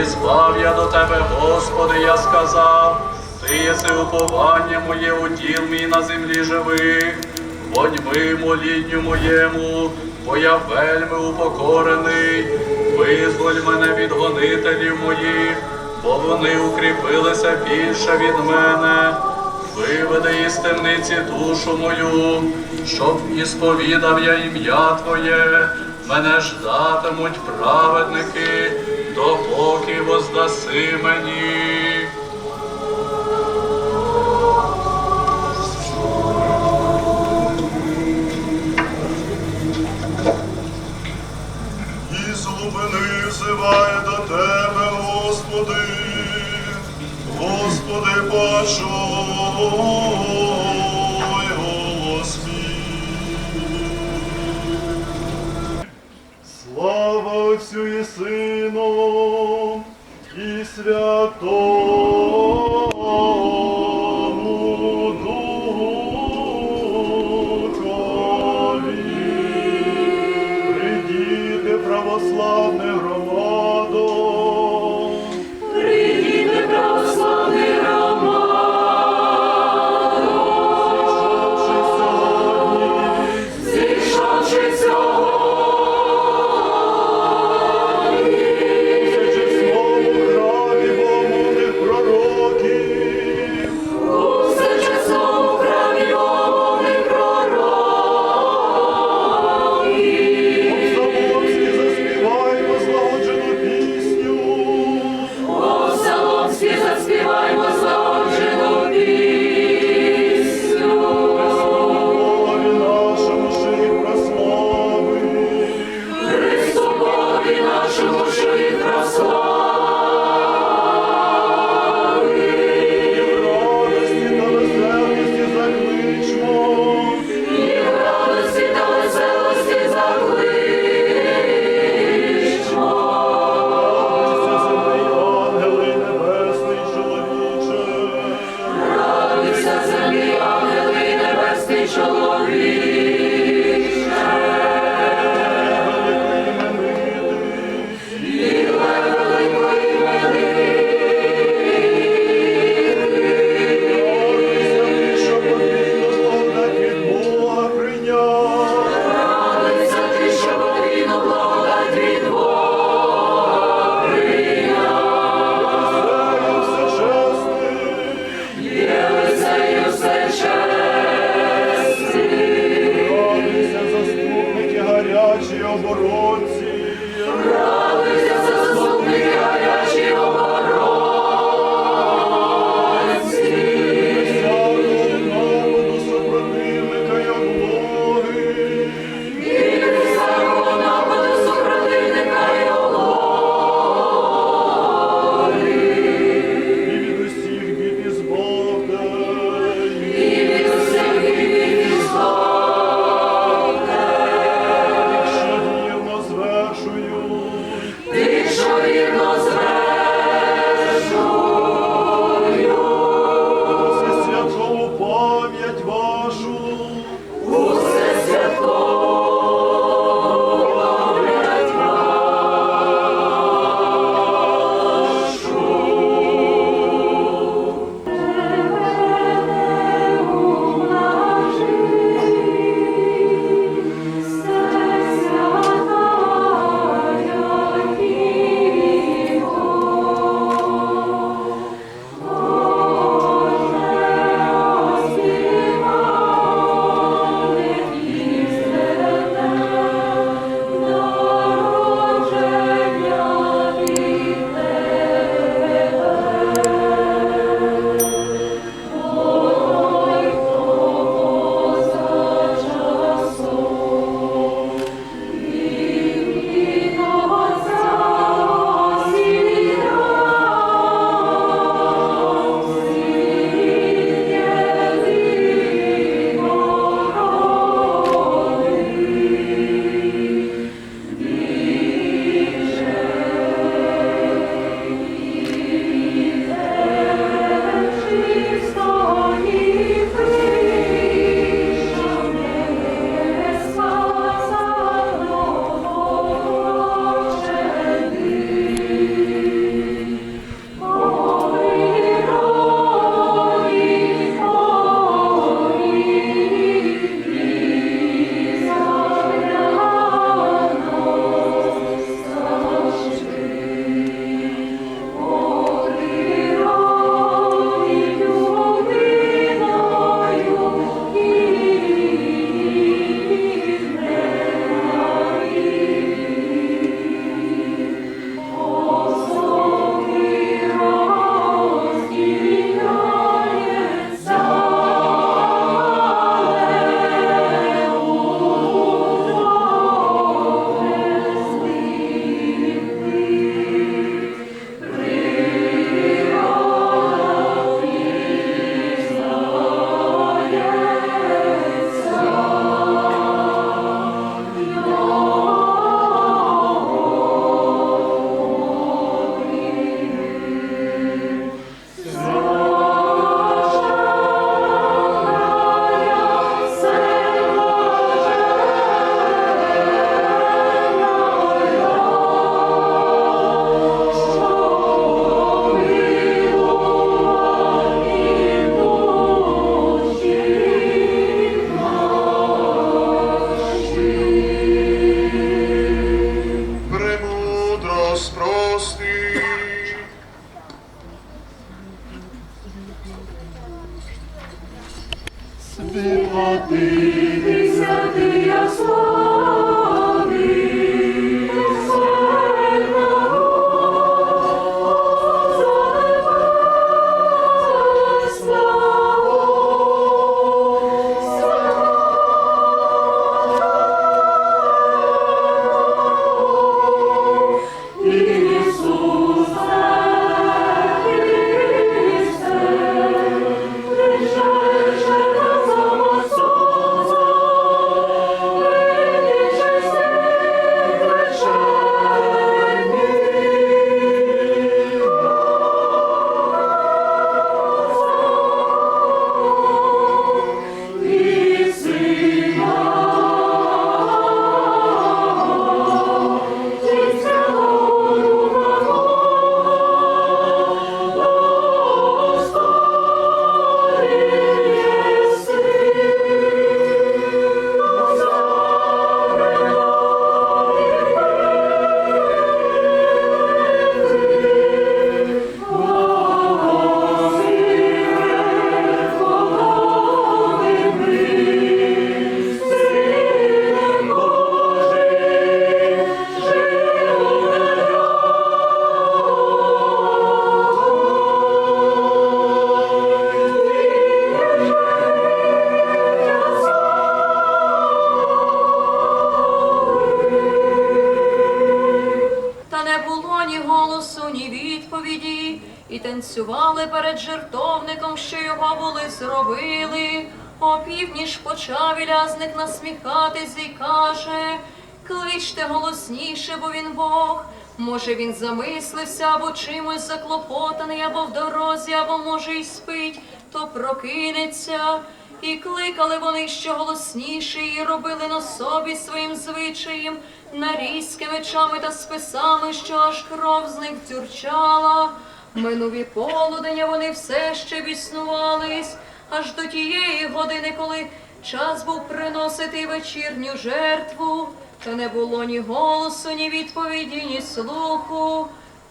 І збав я до тебе, Господи, я сказав, Ти єси уповання моє, уділ мій на землі живих, Водьми молінню моєму, бо я вельми упокорений, визволь мене від гонителів моїх, бо вони укріпилися більше від мене. Виведи із темниці душу мою, щоб і сповідав я ім'я Твоє, мене ждатимуть праведники, допоки воздаси мені. І з глибини взиває до тебе, Господи, Господи, почуй. Слава Отцю і Сину і Святий, і танцювали перед жертовником, що його були зробили. О півдні ж почав Ілязник насміхатись і каже, кличте голосніше, бо він Бог. Може, він замислився або чимось заклопотаний, або в дорозі, або може й спить, то прокинеться. І кликали вони ще голосніше, і робили на собі своїм звичаєм, нарізки мечами та списами, що аж кров з них дзюрчала. Минув і полудень, вони все ще біснувались, аж до тієї години, коли час був приносити вечірню жертву, та не було ні голосу, ні відповіді, ні слуху.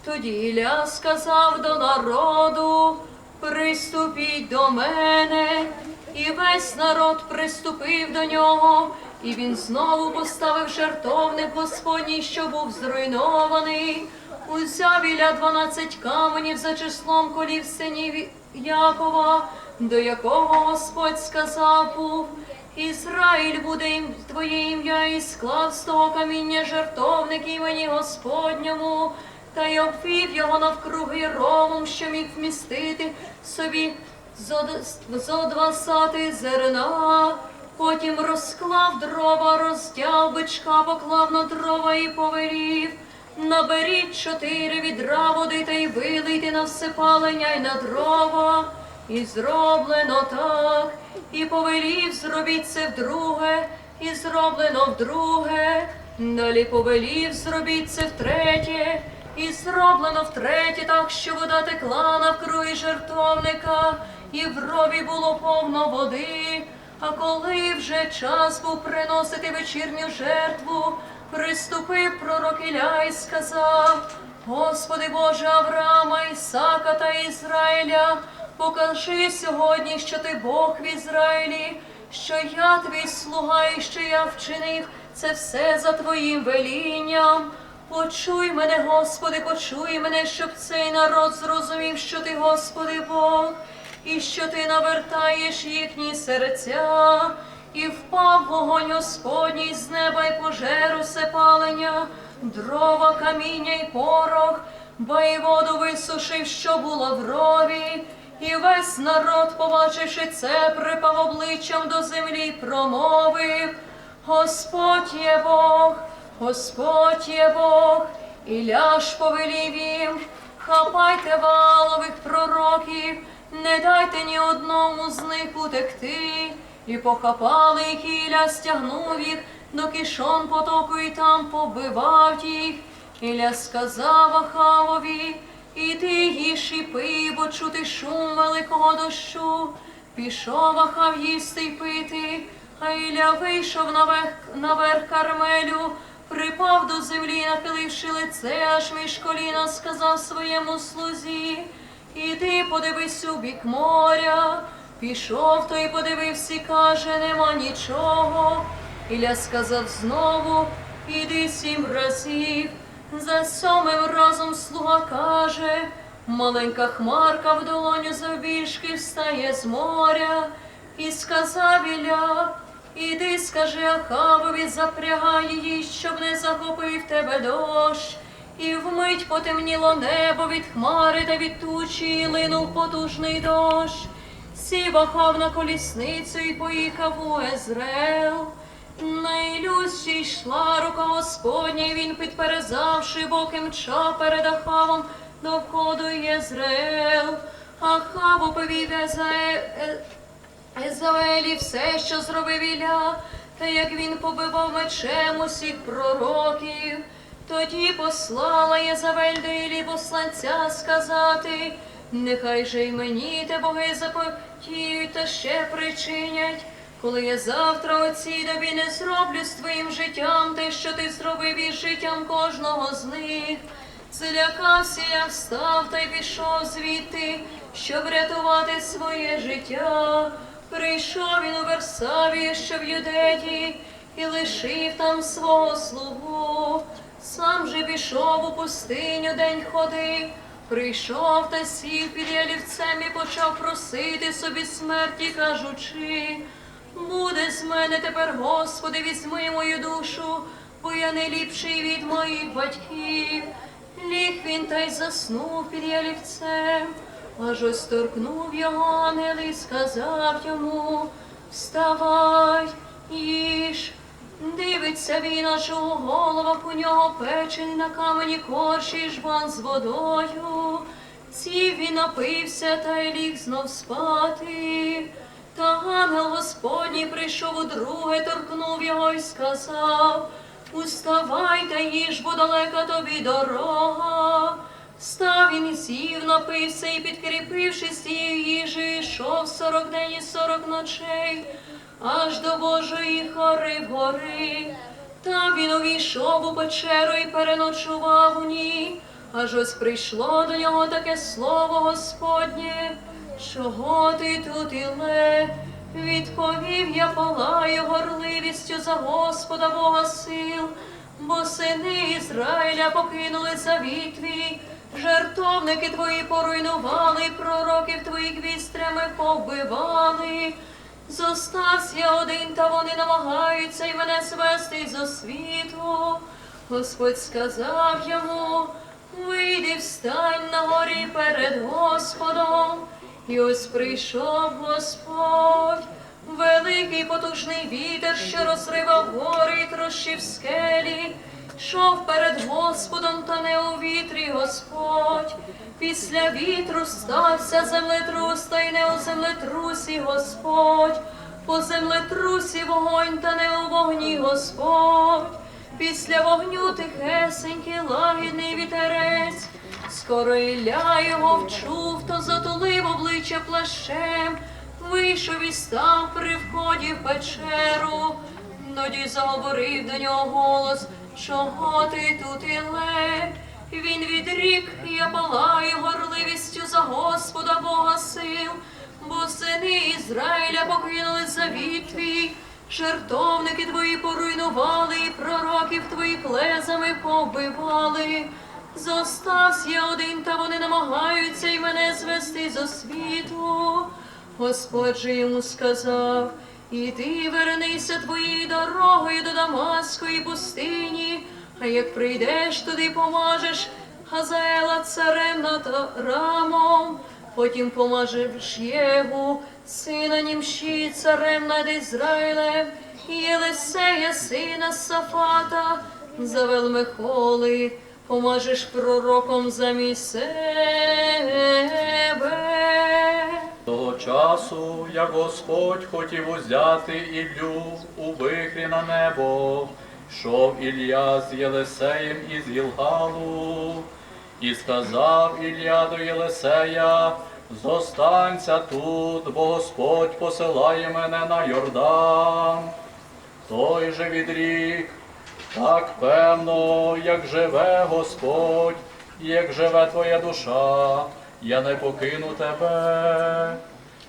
Тоді Ілля сказав до народу, приступіть до мене. І весь народ приступив до нього, і він знову поставив жертовник Господній, що був зруйнований. Узяв Ілля дванадцять каменів за числом колів синів Якова, до якого Господь сказав був, Ізраїль буде їм твоє ім'я, і склав з того каміння жертовник імені Господньому, та й обвів його навкруги ровом, що міг вмістити собі зо, зо два сати зерна, потім розклав дрова, роздяв бичка, поклав на дрова і повелів. Наберіть чотири відра води та й вилийте на все палення й на дрова. І зроблено так, і повелів, зробіть це вдруге, і зроблено вдруге. Далі повелів, зробіть це втретє, і зроблено втретє, так що вода текла навкруги жертовника, і в рові було повно води. А коли вже час був приносити вечірню жертву, приступив пророк Ілля і сказав: Господи Боже Авраама, Ісака та Ізраїля, покажи сьогодні, що ти Бог в Ізраїлі, що я твій слуга і що я вчинив це все за твоїм велінням. Почуй мене, Господи, почуй мене, щоб цей народ зрозумів, що ти, Господи Бог, і що ти навертаєш їхні серця, вогонь Господній з неба й пожеру все палення, дрова, каміння й порох, ба й воду висушив, що було в рові. І весь народ, побачивши це, припав обличчям до землі й промовив. Господь є Бог, Господь є Бог, Ілля ж повелів їм, хапайте валових пророків, не дайте ні одному з них утекти. І похапали Ілля стягнув їх до кишон потоку і там побивав їх. Ілля сказав Ахавові, іди їж і пий, бо чути шум великого дощу. Пішов Ахав їсти й пити, а Ілля вийшов наверх, наверх Кармелю, припав до землі, нахиливши лице, аж між коліна сказав своєму слузі, іди подивись у бік моря. Пішов той подивився, і каже, нема нічого. Ілля сказав знову, іди сім разів. За сьомим разом слуга каже, маленька хмарка в долоню завбільшки встає з моря. І сказав Ілля, іди, скажи Ахавові, запрягай її, щоб не захопив тебе дощ. І вмить потемніло небо від хмари та від тучі, і линув потужний дощ. Сів Ахав на колісницю і поїхав у Езрел. Найлюзче йшла рука Господня, і він, підперезавши боки, мчав перед Ахавом до входу Єзрел. Ахав оповів Езе- Е- Езавелі все, що зробив Ілля, та як він побивав мечем усіх пророків. Тоді послала Єзавель до Іллі посланця сказати, нехай же й мені те боги запотіють та ще причинять. Коли я завтра о цій добі не зроблю з твоїм життям те, що ти зробив із життям кожного з них. Злякався я встав та й пішов звідти, щоб рятувати своє життя. Прийшов він у Версавію, що в Юдеї, і лишив там свого слугу. Сам же пішов у пустиню день ходив, прийшов та сів під ялівцем і почав просити собі смерті, кажучи. Буде з мене тепер, Господи, візьми мою душу, бо я не ліпший від моїх батьків. Ліг він та й заснув під ялівцем, аж ось торкнув його ангел і сказав йому, вставай, їж. Дивиться він, аж у головах у нього печений на камені корші й жбан з водою. Сів він напився та й ліг знов спати. Та ангел Господній прийшов удруге, торкнув його і сказав, Уставай та їж, бо далека тобі дорога. Став він і сів, напився і підкріпившись цією їжею, йшов сорок день і сорок ночей, аж до Божої хори вгори. Та він увійшов у печеру і переночував у ній. Аж ось прийшло до нього таке слово Господнє, чого ти тут іле? Відповів я палаю горливістю за Господа Бога сил, бо сини Ізраїля покинули завіт твій, жертовники твої поруйнували, пророків твоїх вістрями повбивали. Зостався один, та вони намагаються й мене звести зо світу. Господь сказав йому, вийди, встань на горі перед Господом. І ось прийшов Господь, великий потужний вітер, що розривав гори і трощив скелі, йшов перед Господом, Господь. Після вітру стався землетрус, та й не у землетрусі Господь, по землетрусі вогонь, та не у вогні Господь. Після вогню тихесенький лагідний вітерець, скоро Ілля його вчув, то затулив обличчя плащем, вийшов і став при вході в печеру. Тоді заговорив до нього голос, чого ти тут Іле? Він відрік, я палаю горливістю за Господа Бога сил, бо сини Ізраїля покинули завіт твій. Жертовники твої поруйнували, і пророків твоїх лезами побивали. Зостався я один, та вони намагаються й мене звести зо світу. Господь же йому сказав, іди вернися твоєю дорогою до Дамаскої пустині, а як прийдеш туди, помажеш Хазаела царем над Рамом, потім помажеш Єгу, сина Німші, царем над Ізраїлем, Єлисея, сина Сафата, за Велмехоли, помажеш пророком замість себе. Того часу, як Господь хотів узяти Іллю у вихрі на небо, йшов Ілля з Єлисеєм із Гілгалу, і сказав Ілля до Єлисея, зостанься тут, бо Господь посилає мене на Йордан. Той же відрік, Так певно, як живе Господь, як живе твоя душа, я не покину тебе.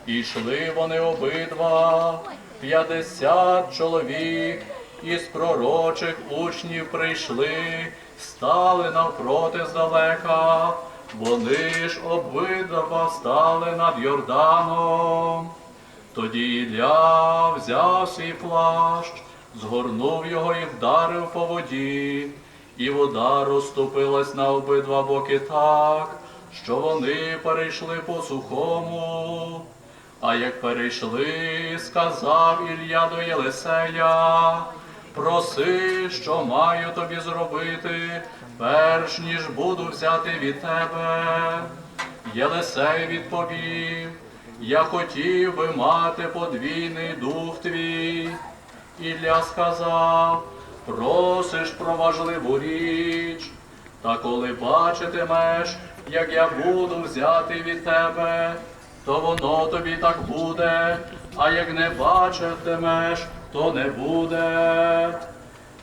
І йшли вони обидва, п'ятдесят чоловік, із пророчих учнів прийшли, стали навпроти здалека, вони ж обидва стали над Йорданом. Тоді Ілля взяв свій плащ, згорнув його і вдарив по воді, і вода розступилась на обидва боки так, що вони перейшли по сухому. А як перейшли, сказав Ілля до Єлисея, проси, що маю тобі зробити, перш ніж буду взяти від тебе. Єлисей відповів, я хотів би мати подвійний дух твій. Ілля сказав, просиш про важливу річ, та коли бачитимеш, як я буду взяти від тебе, то воно тобі так буде, а як не бачитимеш, то не буде.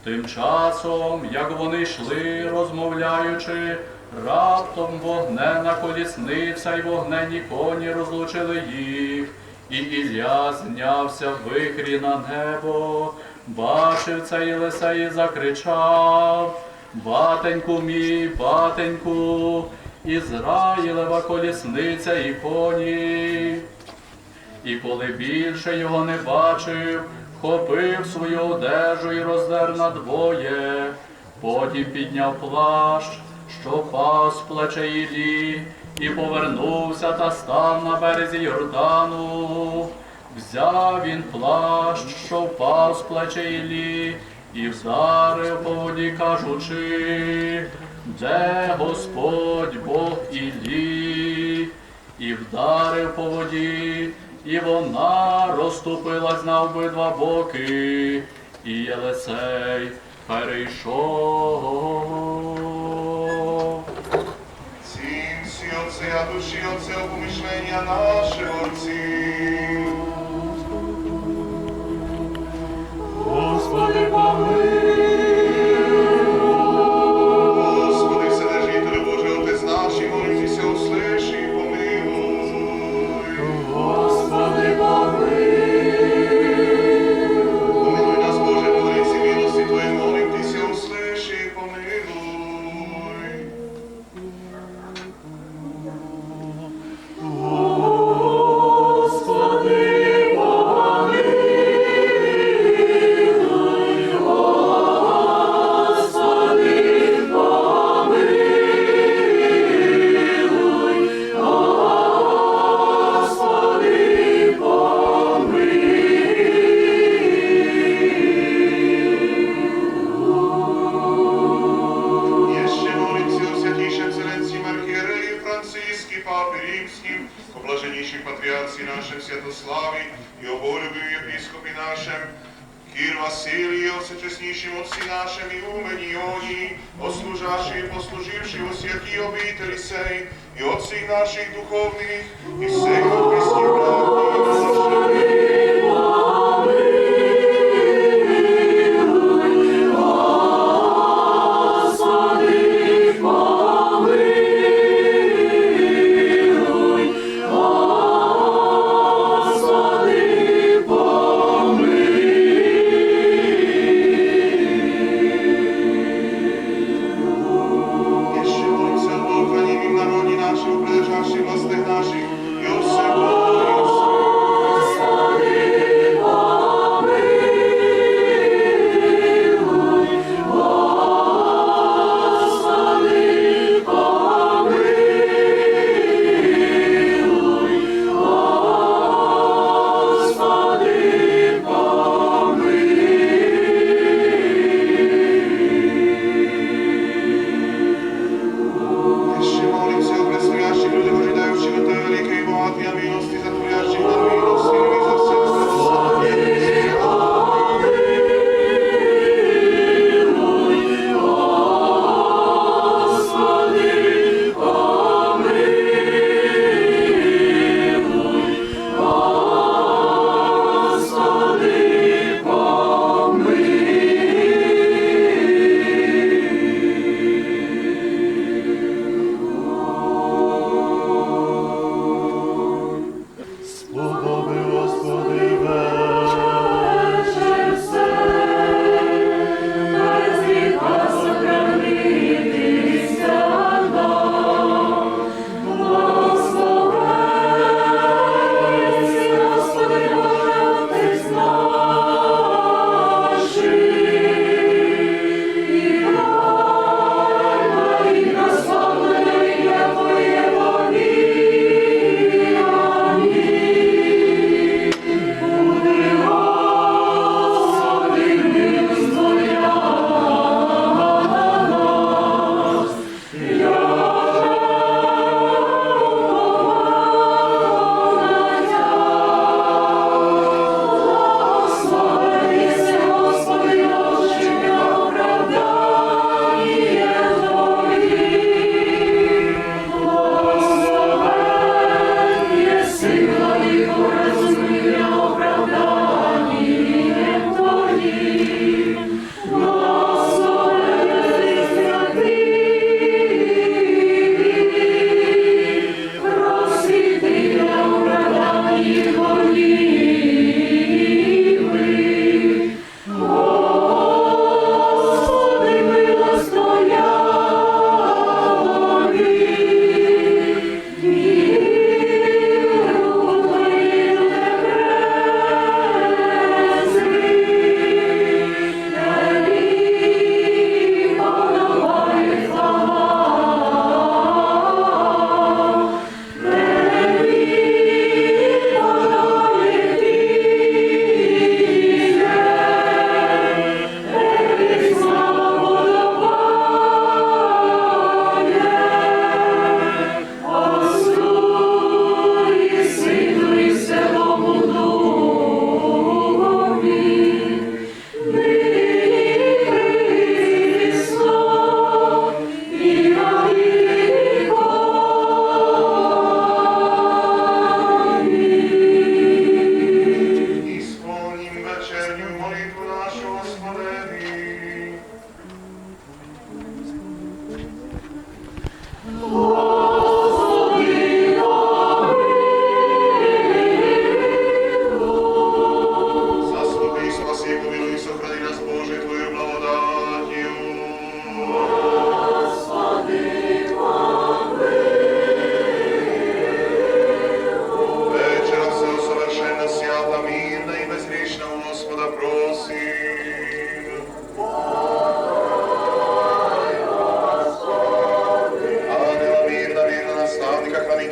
Тим часом, як вони йшли, розмовляючи, раптом вогнена колісниця й вогнені коні розлучили їх, і Ілля знявся в вихрі на небо, бачив це Єлисей і закричав, Батеньку мій, батеньку, Ізраїлева колісниця і коні. І коли більше його не бачив, хопив свою одежу і роздер надвоє, потім підняв плащ, що пас плече Іллі, і повернувся та став на березі Йордану. Взяв він плащ, що впав з плече Іллі, і вдарив по воді, кажучи, де Господь Бог Іллі, і вдарив по воді, і вона розступилась на обидва боки, і Єлисей перейшов. Цінці отця, отці, а душі отця помишлення наші послуживших во святые обители сей, и отцах наших духовных, и сей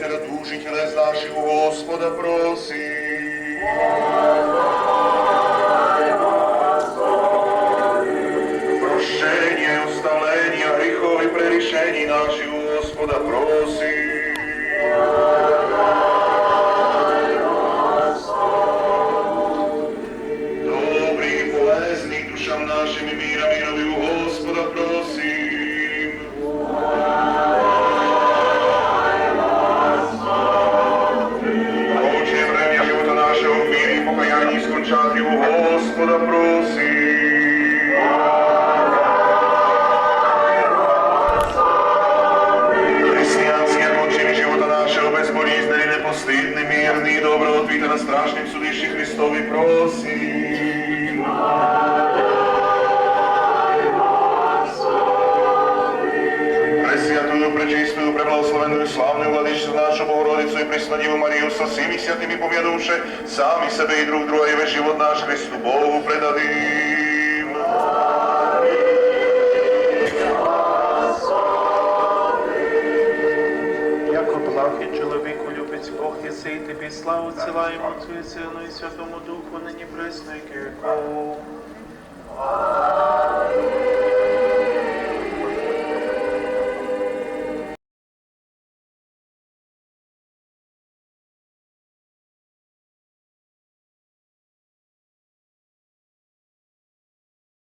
душі тілес наших у Господа просим. Христові просим. Пресвятую, пречистую, преблагословенную, славную владичцю нашу Богородицу и Преснодиву Марию, со всеми святыми пом'янувши, сами себе и друг друга, и весь живот наш Христу Богу предадим. І ціла, йому Отцю і Сину і Святому Духу, нині пресники. віков.